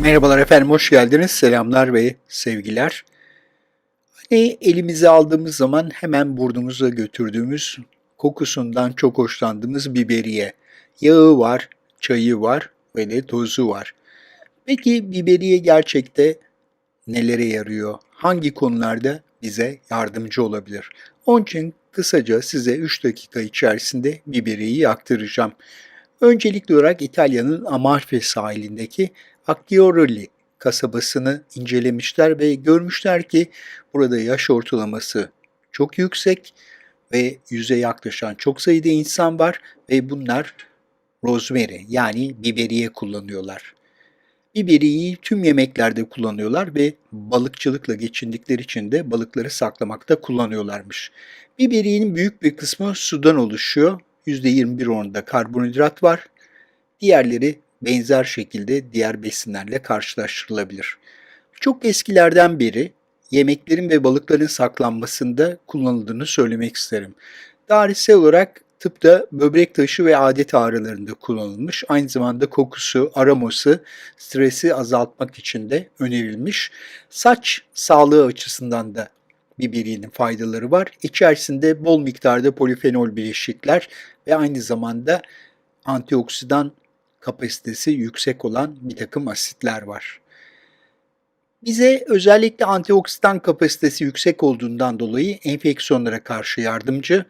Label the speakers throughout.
Speaker 1: Merhabalar efendim, hoş geldiniz. Selamlar ve sevgiler. Hani elimize aldığımız zaman hemen burnumuza götürdüğümüz, kokusundan çok hoşlandığımız biberiye. Yağı var, çayı var ve de tozu var. Peki biberiye gerçekte nelere yarıyor? Hangi konularda bize yardımcı olabilir? Onun için kısaca size 3 dakika içerisinde biberiyeyi aktaracağım. Öncelikli olarak İtalya'nın Amalfi sahilindeki Acciaroli kasabasını incelemişler ve görmüşler ki burada yaş ortalaması çok yüksek ve yüze yaklaşan çok sayıda insan var ve bunlar rosemary yani biberiye kullanıyorlar. Biberiyeyi tüm yemeklerde kullanıyorlar ve balıkçılıkla geçindikleri için de balıkları saklamakta kullanıyorlarmış. Biberiyenin büyük bir kısmı sudan oluşuyor. %21 oranında karbonhidrat var. Diğerleri benzer şekilde diğer besinlerle karşılaştırılabilir. Çok eskilerden beri yemeklerin ve balıkların saklanmasında kullanıldığını söylemek isterim. Tarihsel olarak tıpta böbrek taşı ve adet ağrılarında kullanılmış. Aynı zamanda kokusu, aroması, stresi azaltmak için de önerilmiş. Saç sağlığı açısından da biberiyenin faydaları var. İçerisinde bol miktarda polifenol bileşikler ve aynı zamanda antioksidan kapasitesi yüksek olan bir takım asitler var. Bize özellikle antioksidan kapasitesi yüksek olduğundan dolayı enfeksiyonlara karşı yardımcı.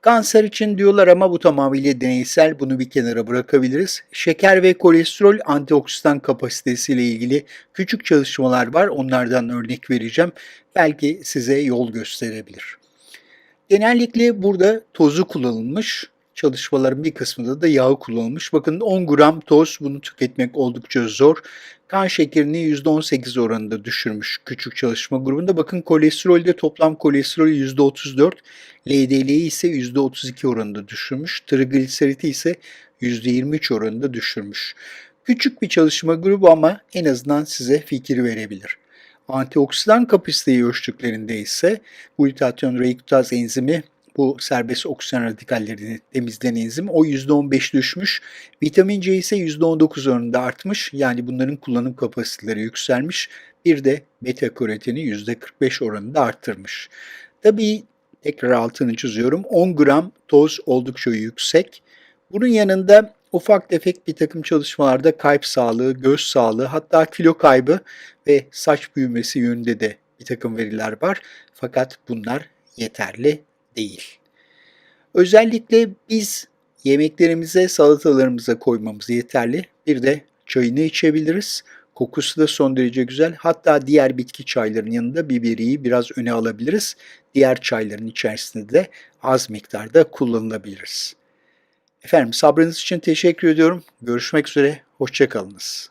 Speaker 1: Kanser için diyorlar ama bu tamamıyla deneysel bunu bir kenara bırakabiliriz. Şeker ve kolesterol antioksidan kapasitesiyle ilgili küçük çalışmalar var. Onlardan örnek vereceğim. Belki size yol gösterebilir. Genellikle burada tozu kullanılmış. Çalışmaların bir kısmında da yağı kullanılmış. Bakın 10 gram toz bunu tüketmek oldukça zor. Kan şekerini %18 oranında düşürmüş küçük çalışma grubunda. Bakın kolesterolde toplam kolesterolü %34, LDL'yi ise %32 oranında düşürmüş. Trigliseriti ise %23 oranında düşürmüş. Küçük bir çalışma grubu ama en azından size fikir verebilir. Antioksidan kapasiteyi ölçtüklerinde ise glutatyon reduktaz enzimi bu serbest oksijen radikallerini temizleyen enzim o %15 düşmüş. Vitamin C ise %19 oranında artmış. Yani bunların kullanım kapasiteleri yükselmiş. Bir de beta karoteni %45 oranında arttırmış. Tabii tekrar altını çiziyorum. 10 gram toz oldukça yüksek. Bunun yanında ufak tefek bir takım çalışmalarda kalp sağlığı, göz sağlığı hatta kilo kaybı ve saç büyümesi yönünde de bir takım veriler var. Fakat bunlar yeterli değil. Özellikle biz yemeklerimize, salatalarımıza koymamız yeterli. Bir de çayını içebiliriz. Kokusu da son derece güzel. Hatta diğer bitki çayların yanında biberiyi biraz öne alabiliriz. Diğer çayların içerisinde de az miktarda kullanılabiliriz. Efendim sabrınız için teşekkür ediyorum. Görüşmek üzere. Hoşçakalınız.